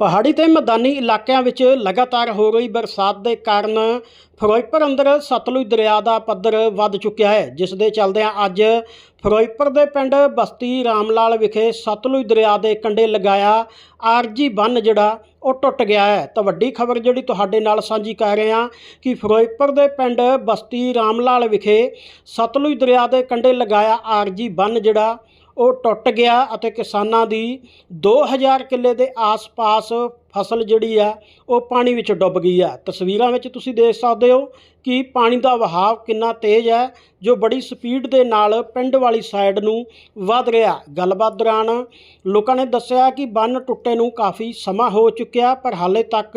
ਪਹਾੜੀ ਤੇ ਮੈਦਾਨੀ ਇਲਾਕਿਆਂ ਵਿੱਚ ਲਗਾਤਾਰ ਹੋ ਰਹੀ ਬਰਸਾਤ ਦੇ ਕਾਰਨ ਫਿਰੋਜ਼ਪੁਰ ਅੰਦਰ ਸਤਲੁਜ ਦਰਿਆ ਦਾ ਪੱਧਰ ਵੱਧ ਚੁੱਕਿਆ ਹੈ, ਜਿਸ ਦੇ ਚੱਲਦਿਆਂ ਅੱਜ ਫਿਰੋਜ਼ਪੁਰ ਦੇ ਪਿੰਡ ਬਸਤੀ ਰਾਮਲਾਲ ਵਿਖੇ ਸਤਲੁਜ ਦਰਿਆ ਦੇ ਕੰਢੇ ਲਗਾਇਆ ਆਰਜੀ ਬੰਨ ਜਿਹੜਾ ਉਹ ਟੁੱਟ ਗਿਆ ਹੈ। ਤਾਂ ਵੱਡੀ ਖਬਰ ਜਿਹੜੀ ਤੁਹਾਡੇ ਨਾਲ ਸਾਂਝੀ ਕਰ ਰਹੇ ਹਾਂ ਕਿ ਫਿਰੋਜ਼ਪੁਰ ਦੇ ਪਿੰਡ ਬਸਤੀ ਰਾਮਲਾਲ ਵਿਖੇ ਸਤਲੁਜ ਦਰਿਆ ਦੇ ਕੰਢੇ ਲਗਾਇਆ ਆਰਜੀ ਬੰਨ ਜਿਹੜਾ ਉਹ ਟੁੱਟ ਗਿਆ ਅਤੇ ਕਿਸਾਨਾਂ ਦੀ 2000 ਕਿੱਲੇ ਦੇ ਆਸ-ਪਾਸ ਫਸਲ ਜਿਹੜੀ ਆ, ਉਹ ਪਾਣੀ ਵਿੱਚ ਡੁੱਬ ਗਈ ਆ। ਤਸਵੀਰਾਂ ਵਿੱਚ ਤੁਸੀਂ ਦੇਖ ਸਕਦੇ ਹੋ ਕਿ ਪਾਣੀ ਦਾ ਵਹਾਅ ਕਿੰਨਾ ਤੇਜ਼ ਹੈ, ਜੋ ਬੜੀ ਸਪੀਡ ਦੇ ਨਾਲ ਪਿੰਡ ਵਾਲੀ ਸਾਈਡ ਨੂੰ ਵੱਧ ਰਿਹਾ। ਗੱਲਬਾਤ ਦੌਰਾਨ ਲੋਕਾਂ ਨੇ ਦੱਸਿਆ ਕਿ ਬੰਨ ਟੁੱਟੇ ਨੂੰ ਕਾਫੀ ਸਮਾਂ ਹੋ ਚੁੱਕਿਆ, ਪਰ ਹਾਲੇ ਤੱਕ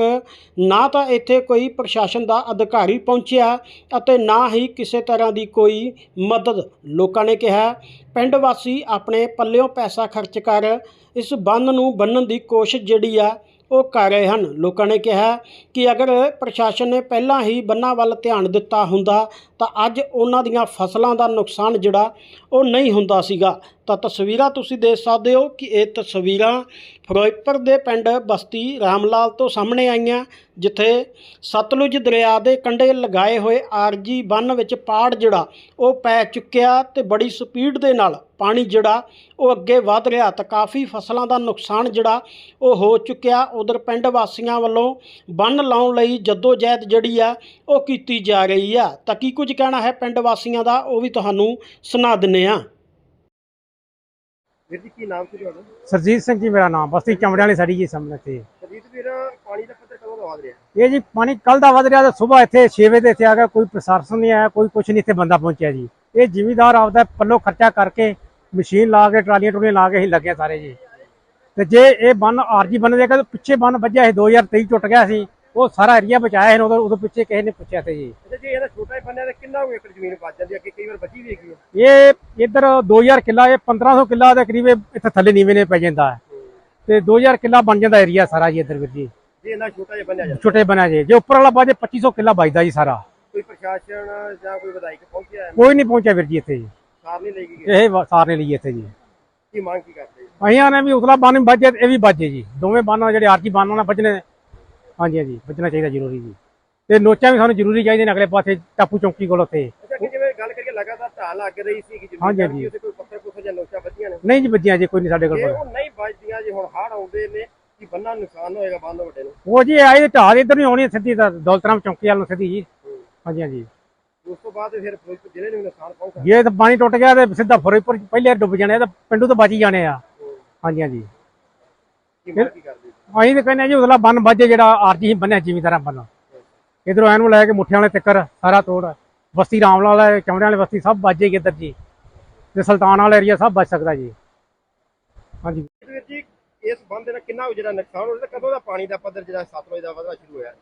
ਨਾ ਤਾਂ ਇੱਥੇ ਕੋਈ ਪ੍ਰਸ਼ਾਸਨ ਦਾ ਅਧਿਕਾਰੀ ਪਹੁੰਚਿਆ ਅਤੇ ਨਾ ਹੀ ਕਿਸੇ ਤਰ੍ਹਾਂ ਦੀ ਕੋਈ ਮਦਦ। ਲੋਕਾਂ ਨੇ ਕਿਹਾ, ਪਿੰਡ ਵਾਸੀ ਆਪਣੇ ਪੱਲਿਓਂ ਪੈਸਾ ਖਰਚ ਕਰ, ਇਸ ਬੰਨ ਨੂੰ ਬੰਨਣ ਦੀ ਕੋਸ਼ਿਸ਼ ਜਿਹੜੀ ਆ ਉਹ ਕਰ ਰਹੇ ਹਨ। ਲੋਕਾਂ ਨੇ ਕਿਹਾ ਕਿ ਅਗਰ ਪ੍ਰਸ਼ਾਸਨ ਨੇ ਪਹਿਲਾਂ ਹੀ ਬੰਨਾਂ ਵੱਲ ਧਿਆਨ ਦਿੱਤਾ ਹੁੰਦਾ ਤਾਂ ਅੱਜ ਉਹਨਾਂ ਦੀਆਂ ਫਸਲਾਂ ਦਾ ਨੁਕਸਾਨ ਜਿਹੜਾ ਉਹ ਨਹੀਂ ਹੁੰਦਾ ਸੀਗਾ। ਤਾਂ ਤਸਵੀਰਾਂ ਤੁਸੀਂ ਦੇਖ ਸਕਦੇ ਹੋ ਕਿ ਇਹ ਤਸਵੀਰਾਂ ਫਿਰੋਜ਼ਪੁਰ ਦੇ ਪਿੰਡ ਬਸਤੀ ਰਾਮਲਾਲ ਤੋਂ ਸਾਹਮਣੇ ਆਈਆਂ, ਜਿੱਥੇ ਸਤਲੁਜ ਦਰਿਆ ਦੇ ਕੰਢੇ ਲਗਾਏ ਹੋਏ ਆਰਜੀ ਬੰਨ ਵਿੱਚ ਪਾੜ ਜਿਹੜਾ ਉਹ ਪੈ ਚੁੱਕਿਆ ਤੇ ਬੜੀ ਸਪੀਡ ਦੇ ਨਾਲ ਪਾਣੀ ਜਿਹੜਾ ਉਹ ਅੱਗੇ ਵਧ ਰਿਹਾ ਤਾਂ ਕਾਫੀ ਫਸਲਾਂ ਦਾ ਨੁਕਸਾਨ ਜਿਹੜਾ ਉਹ ਹੋ ਚੁੱਕਿਆ। ਉਧਰ ਪਿੰਡ ਵਾਸੀਆਂ ਵੱਲੋਂ ਬੰਨ ਲਾਉਣ ਲਈ ਜਦੋਜਹਿਦ ਜਿਹੜੀ ਆ ਉਹ ਕੀਤੀ ਜਾ ਰਹੀ ਆ। ਤਾਂ ਕੀ ਕੁਝ ਕਹਿਣਾ ਹੈ ਪਿੰਡ ਵਾਸੀਆਂ ਦਾ ਉਹ ਵੀ ਤੁਹਾਨੂੰ ਸੁਣਾ ਦਿੰਨੇ ਆ। ਵੀਰ ਜੀ ਕੀ ਨਾਮ ਸੀ ਤੁਹਾਡਾ? ਸਰਜੀਤ ਸਿੰਘ ਜੀ ਮੇਰਾ ਨਾਮ ਬਸਤੀ ਚਮੜਿਆਂ ਵਾਲੀ ਸਾਡੀ ਜੀ ਸਾਹਮਣੇ ਤੇ ਸਰਜੀਤ ਵੀਰ ਪਾਣੀ ਦਾ ਪੱਧਰ ਕਦੋਂ ਦਾ ਵਧ ਰਿਹਾ? ਇਹ ਜੀ ਪਾਣੀ ਕੱਲ ਦਾ ਵਧ ਰਿਹਾ ਤੇ ਸਵੇਰ ਇੱਥੇ 6 ਵਜੇ ਦੇ ਇੱਥੇ ਆ ਗਿਆ ਕੋਈ ਪ੍ਰਸ਼ਾਸਨ ਨਹੀਂ ਆਇਆ ਕੋਈ ਕੁਛ ਨਹੀਂ ਇੱਥੇ ਬੰਦਾ ਪਹੁੰਚਿਆ ਜੀ। ਇਹ ਜ਼ਿਮੀਦਾਰ ਆਪਦਾ ਪੱਲੋਂ ਖਰਚਾ ਕਰਕੇ ਮਸ਼ੀਨ ਲਾ ਕੇ ਟਰਾਲੀਆਂ ਟੁਲੀਆਂ ਲਾ ਕੇ ਹੀ ਲੱਗੇ ਸਾਰੇ ਜੀ। ਤੇ ਜੇ ਇਹ ਬੰਨ ਆਰਜੀ ਬੰਨ ਤਾਂ ਪਿੱਛੇ ਬੰਨ ਵੱਜਿਆ ਸੀ 2023 ਟੁੱਟ ਗਿਆ ਸੀ ਉਹ ਸਾਰਾ ਏਰੀਆ ਬਚਾਇਆ ਸੀ ਉਦੋਂ ਉਦੋਂ ਪਿੱਛੇ ਕਿਸੇ ਨੇ ਪੁੱਛਿਆ ਤੇ ਜੀ। ਅੱਛਾ ਜੇ ਇਹਦਾ ਛੋਟਾ ਹੀ ਬੰਨਿਆ ਤਾਂ ਕਿੰਨਾ ਕੁ ਏਕੜ ਜ਼ਮੀਨ ਬਚ ਜਾਂਦੀ ਹੈ? ਅੱਗੇ ਕਈ ਵਾਰ ਬਚੀ ਵੀ ਹੈਗੀ ਹੈ। ਇਹ ਇੱਧਰ 2000 ਕਿੱਲਾ ਇਹ 1500 ਕਿੱਲਾ ਦੇ ਕਰੀਬ ਇੱਥੇ ਥੱਲੇ ਨੀਵੇਂ ਨੇ ਪੈ ਜਾਂਦਾ ਹੈ। ਤੇ 2000 ਕਿੱਲਾ ਬਣ ਜਾਂਦਾ ਏਰੀਆ ਸਾਰਾ ਜੀ ਇੱਧਰ ਵੀਰ ਜੀ। ਜੇ ਇਹਨਾਂ ਛੋਟਾ ਜਿਹਾ ਬੰਨਿਆ ਜਾਂਦਾ ਛੋਟੇ ਬਣਾ ਜੇ ਜੇ ਉੱਪਰ ਵਾਲਾ ਬਾਜੇ 2500 ਕਿੱਲਾ ਬਚਦਾ ਜੀ ਸਾਰਾ। ਕੋਈ ਪ੍ਰਸ਼ਾਸਨ ਜਾਂ ਕੋਈ ਵਿਧਾਇਕ ਪਹੁੰਚਿਆ ਹੈ? ਕੋਈ ਨਹੀਂ ਪਹੁੰਚਿਆ ਵੀਰ ਜੀ ਇੱਥੇ ਜੀ। ਸਾਰ ਨਹੀਂ ਲਈ ਗਈ ਇਹ ਵਾ- ਸਾਰਨੇ ਲਈ ਇੱਥੇ ਜੀ। ਕੀ ਮੰਗ ਕੀ ਕਰਦੇ ਜੀ? ਨੇ ਵੀ ਉਤਲਾ ਬੰਨ ਵੱਜੇ ਤੇ ਇਹ ਵੀ ਵੱਜੇ ਜੀ। ਦੋਵੇਂ ਬੰਨ ਜਿਹੜੇ ਆਰਜੀ ਬੰਨ ਨਾਲ ਵੱਜਣੇ ਹਾਂਜੀ ਹਾਂਜੀ ਵੱਜਣਾ ਚਾਹੀਦਾ ਜ਼ਰੂਰੀ ਜੀ। ਤੇ ਨੋਚਾਂ ਵੀ ਸਾਨੂੰ ਜ਼ਰੂਰੀ ਚਾਹੀਦੇ ਨੇ ਅਗਲੇ ਪਾਸੇ ਟਾਪੂ ਚੌਂਕੀ ਕੋਲ ਉੱਥੇ। ਅੱਛਾ ਕਿ ਜਿਵੇਂ ਗੱਲ ਕਰੀਏ ਲਗਾਤਾਰ ਢਾਲ ਲੱਗ ਰਹੀ ਸੀ ਕਿ ਹਾਂਜੀ, ਹਾਂਜੀ। ਉੱਥੇ ਕੋਈ ਪੱਥਰ ਪੁੱਥਰ ਜਾਂ ਨੋਚਾਂ ਵੱਜੀਆਂ ਨੇ? ਨਹੀਂ ਜੀ ਵੱਜੀਆਂ ਜੀ ਕੋਈ ਨਹੀਂ ਸਾਡੇ ਜੇ ਕੋਲ ਉਹ ਨਹੀਂ ਵੱਜਦੀਆਂ ਜੇ ਹੁਣ ਹੜ੍ਹ ਆਉਂਦੇ ਨੇ ਕਿ ਬੰਨਾ ਨੁਕਸਾਨ ਹੋਏਗਾ ਬੰਨ ਵੱਡੇ ਨੂੰ? ਉਹ ਜੀ ਆਏ ਢਾਹ ਇੱਧਰ ਨਹੀਂ ਆਉਣੀ ਸਿੱਧੀ ਤਾਂ ਦੌਲਤਰਾਮ ਚੌਂਕੀ ਵੱਲ ਨੂੰ ਸਿੱਧੀ ਜੀ। ਹਾਂਜੀ ਹਾਂਜੀ। ਉਸ ਤੋਂ ਬਾਅਦ ਫਿਰ ਫਿਰੋਜ਼ਪੁਰ ਜ਼ਿਲ੍ਹੇ ਨੂੰ ਵੀ ਨੁਕਸਾਨ ਪਹੁੰਚਦਾ ਜੇ ਤਾਂ ਪਾਣੀ ਟੁੱਟ ਗਿਆ ਤੇ ਸਿੱਧਾ ਫਿਰੋਜ਼ਪੁਰ ਚ ਪਹਿਲੇ ਡੁੱਬ ਜਾਣੇ ਆ ਤਾਂ ਪਿੰਡੂ ਤੋਂ ਬਚ ਹੀ ਜਾਣੇ ਆ। ਹਾਂਜੀ ਹਾਂਜੀ। ਕੀ ਮੰਗ ਕੀ ਕਰਦੇ ਜੀ? ਅਸੀਂ ਤਾਂ ਕਹਿੰਦੇ ਆ ਜੀ ਉਤਲਾ ਬੰਨ ਵੱਜੇ ਜਿਹੜਾ ਆਰਜੀ ਬੰਨਿਆ ਜ਼ਿਮੀਦਾਰਾਂ ਬੰਨ ਇਧਰੋਂ ਐਨ ਨੂੰ ਲੈ ਕੇ ਮੁੱਠਿਆਂ ਵਾਲੇ ਤਿੱਕਰ ਸਾਰਾ ਤੋੜ ਬਸਤੀ ਰਾਮਲਾਲ ਵਾਲੇ ਚਮੜਿਆਂ ਵਾਲੀ ਬਸਤੀ ਸਭ ਵੱਜ ਜਾਏਗੀ ਇੱਧਰ ਜੀ। ਤੇ ਸੁਲਤਾਨ ਵਾਲਾ ਏਰੀਆ ਸਭ ਬਚ ਸਕਦਾ ਜੀ। ਹਾਂਜੀ। ਵੀਰ ਜੀ ਇਸ ਬੰਦ ਦੇ ਨਾਲ ਕਿੰਨਾ ਜਿਹੜਾ ਨੁਕਸਾਨ ਹੋ ਰਿਹਾ ਤੇ ਕਦੋਂ ਦਾ ਪਾਣੀ ਦਾ ਪੱਧਰ ਜਿਹੜਾ ਸਤਲੁਜ ਦਾ ਵਧਣਾ ਸ਼ੁਰੂ ਹੋਇਆ?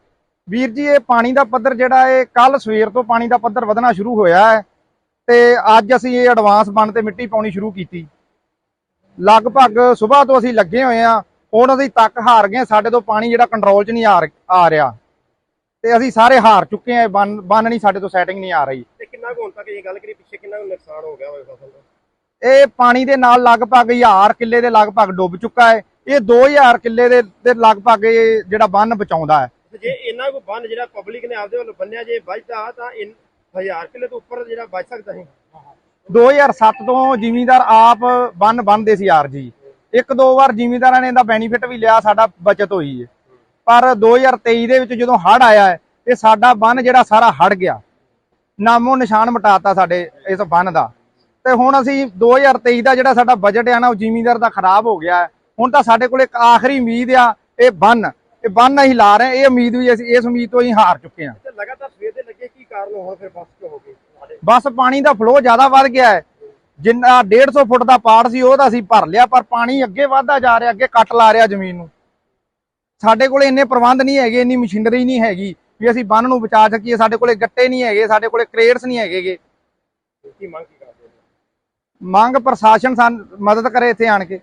ਵੀਰ ਜੀ ਇਹ ਪਾਣੀ ਦਾ ਪੱਧਰ ਜਿਹੜਾ ਇਹ ਕੱਲ ਸਵੇਰ ਤੋਂ ਪਾਣੀ ਦਾ ਪੱਧਰ ਵਧਣਾ ਸ਼ੁਰੂ ਹੋਇਆ ਹੈ। ਤੇ ਅੱਜ ਅਸੀਂ ਇਹ ਐਡਵਾਂਸ ਬਣ ਤੇ ਮਿੱਟੀ ਪਾਉਣੀ ਸ਼ੁਰੂ ਕੀਤੀ। ਲਗਭਗ ਸਵੇਰ ਤੋਂ ਅਸੀਂ ਲੱਗੇ ਹੋਏ ਆ ਹੁਣ ਅਸੀਂ ਤੱਕ ਹਾਰ ਗਏ ਸਾਡੇ ਤੋਂ ਪਾਣੀ ਜਿਹੜਾ ਕੰਟਰੋਲ 'ਚ ਨਹੀਂ ਆ ਰਿਹਾ। ਤੇ ਅਸੀਂ ਸਾਰੇ ਹਾਰ ਚੁੱਕੇ ਆ ਬੰਨ ਨਹੀਂ ਸਾਡੇ ਤੋਂ ਸੈਟਿੰਗ ਨਹੀਂ ਆ ਰਹੀ। ਤੇ ਕਿੰਨਾ ਕੁ ਹੁਣ ਤੱਕ ਇਹ ਗੱਲ ਕਰੀ ਪਿੱਛੇ ਕਿੰਨਾ ਕੁ ਨੁਕਸਾਨ ਹੋ ਗਿਆ ਹੋਵੇ ਫਸਲ ਦਾ? ਇਹ ਪਾਣੀ ਦੇ ਨਾਲ ਲਗਭਗ 1000 ਕਿੱਲੇ ਦੇ ਲਗਭਗ ਡੁੱਬ ਚੁੱਕਾ ਹੈ। ਇਹ 2000 ਕਿੱਲੇ ਦੇ ਦੇ ਲਗਭਗ ਇਹ ਜਿਹੜਾ ਬੰਨ ਬਚਾਉਂਦਾ ਹੈ। ਜੇ ਇਹਨਾਂ ਕੋ ਬੰਨ ਜਿਹੜਾ ਪਬਲਿਕ ਨੇ ਆਪਦੇ ਵੱਲੋਂ ਬੰਨਿਆ ਜੇ ਬਚਦਾ ਤਾਂ ਇਨ 1000 ਕਿੱਲੇ ਤੋਂ ਉੱਪਰ ਜਿਹੜਾ ਬਚ ਸਕਦਾ ਹੈ 2007 ਤੋਂ ਜ਼ਿਮੀਂਦਾਰ ਆਪ ਬੰਨ ਬੰਨਦੇ ਸੀ ਯਾਰ ਜੀ ਇੱਕ ਦੋ ਵਾਰ ਜ਼ਿਮੀਂਦਾਰਾਂ ਨੇ ਇਹਦਾ ਬੈਨੀਫਿਟ ਵੀ ਲਿਆ ਸਾਡਾ ਬਚਤ ਹੋਈ ਹੈ ਪਰ 2023 ਦੇ ਵਿੱਚ ਜਦੋਂ ਹੜ੍ਹ ਆਇਆ ਇਹ ਸਾਡਾ ਬੰਨ ਜਿਹੜਾ ਸਾਰਾ ਹੜ ਗਿਆ। ਨਾਮੋ ਨਿਸ਼ਾਨ ਮਟਾਤਾ ਸਾਡੇ ਇਸ ਬੰਨ ਦਾ। ਤੇ ਹੁਣ ਅਸੀਂ 2023 ਦਾ ਜਿਹੜਾ ਸਾਡਾ ਬਜਟ ਆ ਨਾ ਉਹ ਜ਼ਿਮੀਂਦਾਰ ਦਾ ਖਰਾਬ ਹੋ ਗਿਆ ਹੁਣ ਤਾਂ ਸਾਡੇ ਕੋਲ ਇੱਕ ਆਖਰੀ ਉਮੀਦ ਆ ਇਹ ਬੰਨ। ਇਹ ਬੰਨ ਅਸੀਂ ਲਾ ਰਹੇ ਇਹ ਉਮੀਦ ਵੀ ਅਸੀਂ ਇਸ ਉਮੀਦ ਤੋਂ ਹੀ ਹਾਰ ਚੁੱਕੇ ਤੇ ਲਗਾਤਾਰ ਸਵੇਰ ਦੇ ਲੱਗੇ ਕੀ ਕਾਰਨ ਹੁਣ ਫਿਰ ਬਸ ਕਿਉਂ ਹੋ ਗਏ? ਬਸ ਪਾਣੀ ਦਾ ਫਲੋ ਜ਼ਿਆਦਾ ਵੱਧ ਗਿਆ ਹੈ। ਜਿੰਨਾ 150 ਫੁੱਟ ਦਾ ਪਾੜ ਸੀ ਉਹ ਤਾਂ ਅਸੀਂ ਭਰ ਲਿਆ ਪਰ ਪਾਣੀ ਅੱਗੇ ਵਧਦਾ ਜਾ ਰਿਹਾ ਅੱਗੇ ਕੱਟ ਲਾ ਰਿਹਾ ਜ਼ਮੀਨ ਨੂੰ। ਸਾਡੇ ਕੋਲੇ ਇੰਨੇ ਪ੍ਰਬੰਧ ਨਹੀਂ ਹੈਗੇ ਇੰਨੀ ਮਸ਼ੀਨਰੀ ਨਹੀਂ ਹੈਗੀ ਵੀ ਅਸੀਂ ਬੰਨ ਨੂੰ ਬਚਾ ਸਕੀਏ। ਸਾਡੇ ਕੋਲੇ ਗੱਟੇ ਨਹੀਂ ਹੈਗੇ ਸਾਡੇ ਕੋਲੇ ਕ੍ਰੇਡਸ ਨਹੀਂ ਹੈਗੇਗੇ ਕੀ ਮੰਗ ਕੀ ਕਰਦੇ ਨੇ ਮੰਗ ਪ੍ਰਸ਼ਾਸਨ ਸਾਨੂੰ ਮਦਦ ਕਰੇ ਇੱਥੇ ਆਣ ਕੇ।